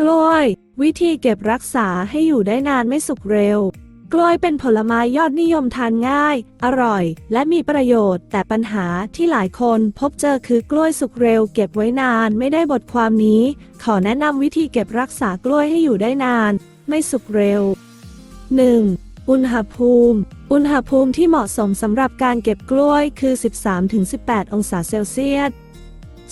กล้วย วิธีเก็บรักษาให้อยู่ได้นานไม่สุกเร็ว กล้วยเป็นผลไม้ยอดนิยมทานง่าย อร่อย และมีประโยชน์ แต่ปัญหาที่หลายคนพบเจอคือกล้วยสุกเร็ว เก็บไว้นานไม่ได้บทความนี้ ขอแนะนำวิธีเก็บรักษากล้วยให้อยู่ได้นาน ไม่สุกเร็ว 1. อุณหภูมิ อุณหภูมิที่เหมาะสมสำหรับการเก็บกล้วยคือ 13-18 องศาเซลเซียส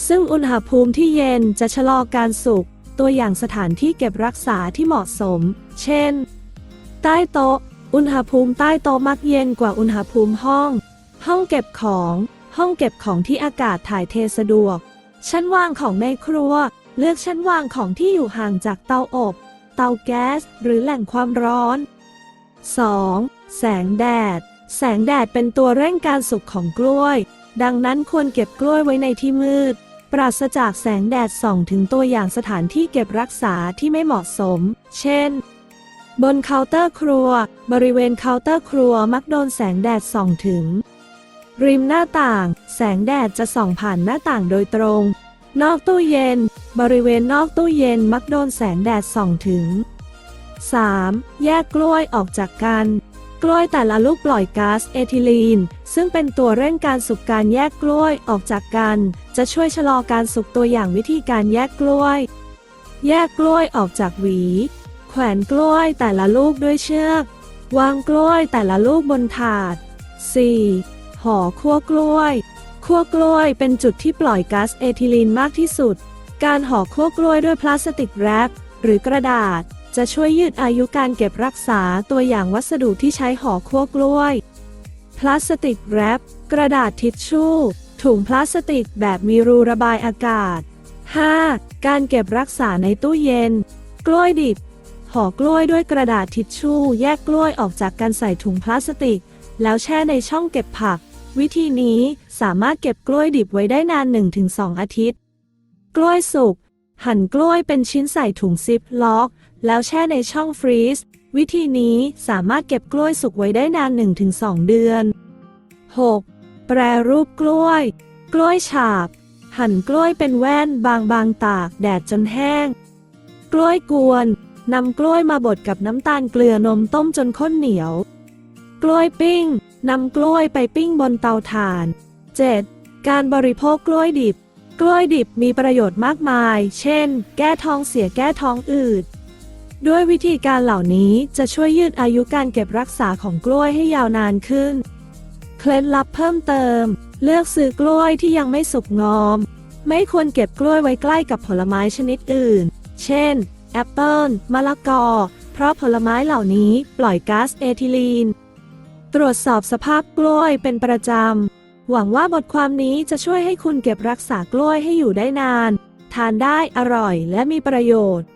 ซึ่งอุณหภูมิที่เย็นจะชะลอการสุก ตัวอย่างสถานที่เก็บรักษาที่เหมาะสม เช่น ใต้โต๊ะ อุณหภูมิใต้โต๊ะมักเย็นกว่าอุณหภูมิห้อง ห้องเก็บของ ห้องเก็บของที่อากาศถ่ายเทสะดวก ชั้นวางของในครัว เลือกชั้นวางของที่อยู่ห่างจากเตาอบ เตาแก๊ส หรือแหล่งความร้อน 2. แสงแดด แสงแดดเป็นตัวเร่งการสุกของกล้วย ดังนั้นควรเก็บกล้วยไว้ในที่มืด ปราศจากแสงแดดส่องถึงตัวอย่างสถานที่เก็บรักษาที่ไม่เหมาะสม เช่น บนเคาน์เตอร์ครัว บริเวณเคาน์เตอร์ครัวมักโดนแสงแดดส่องถึง ริมหน้าต่าง แสงแดดจะส่องผ่านหน้าต่างโดยตรง นอกตู้เย็น บริเวณนอกตู้เย็นมักโดนแสงแดดส่องถึง 3. แยกกล้วยออกจากกัน กล้วยแต่ละลูกปล่อยก๊าซเอทิลีน ซึ่งเป็นตัวเร่งการสุกการแยกกล้วยออกจากกัน จะช่วยชะลอการสุกตัวอย่างวิธีการแยกกล้วย แยกกล้วยออกจากหวี แขวนกล้วยแต่ละลูกด้วยเชือก วางกล้วยแต่ละลูกบนถาด 4. ห่อคั่วกล้วยคั่วกล้วยเป็นจุดที่ปล่อยก๊าซเอทิลีนมากที่สุด การห่อคั่วกล้วยด้วยพลาสติกแรปหรือกระดาษ จะช่วยยืดอายุการเก็บรักษาตัวอย่างวัสดุที่ใช้ห่อคั่วกล้วย พลาสติกแรปกระดาษทิชชู่ ถุงพลาสติกแบบมีรูระบายอากาศ 5. การเก็บรักษาในตู้เย็น กล้วยดิบ ห่อกล้วยด้วยกระดาษทิชชู่ แยกกล้วยออกจากการใส่ถุงพลาสติก แล้วแช่ในช่องเก็บผัก วิธีนี้สามารถเก็บกล้วยดิบไว้ได้นาน 1-2 อาทิตย์ กล้วยสุก หั่นกล้วยเป็นชิ้นใส่ถุงซิปล็อก แล้วแช่ในช่องฟรีซ วิธีนี้สามารถเก็บกล้วยสุกไว้ได้นาน 1-2 เดือน 6. แปรรูปกล้วย กล้วยฉาบ หั่นกล้วยเป็นแว่นบางๆตากแดดจนแห้ง กล้วยกวนนำกล้วยมาบดกับน้ำตาลเกลือนมต้มจนข้นเหนียว กล้วยปิ้งนำกล้วยไปปิ้งบนเตาถ่าน 7. การบริโภคกล้วยดิบ กล้วยดิบมีประโยชน์มากมาย เช่น แก้ท้องเสียแก้ท้องอืด ด้วยวิธีการเหล่านี้จะช่วยยืดอายุการเก็บรักษาของกล้วยให้ยาวนานขึ้น เคล็ดลับเพิ่มเติม เลือกซื้อกล้วยที่ยังไม่สุกงอม ไม่ควรเก็บกล้วยไว้ใกล้กับผลไม้ชนิดอื่น เช่น แอปเปิลมะละกอ เพราะผลไม้เหล่านี้ปล่อยก๊าซเอทิลีน ตรวจสอบสภาพกล้วยเป็นประจำ หวังว่าบทความนี้จะช่วยให้คุณเก็บรักษากล้วยให้อยู่ได้นาน ทานได้อร่อยและมีประโยชน์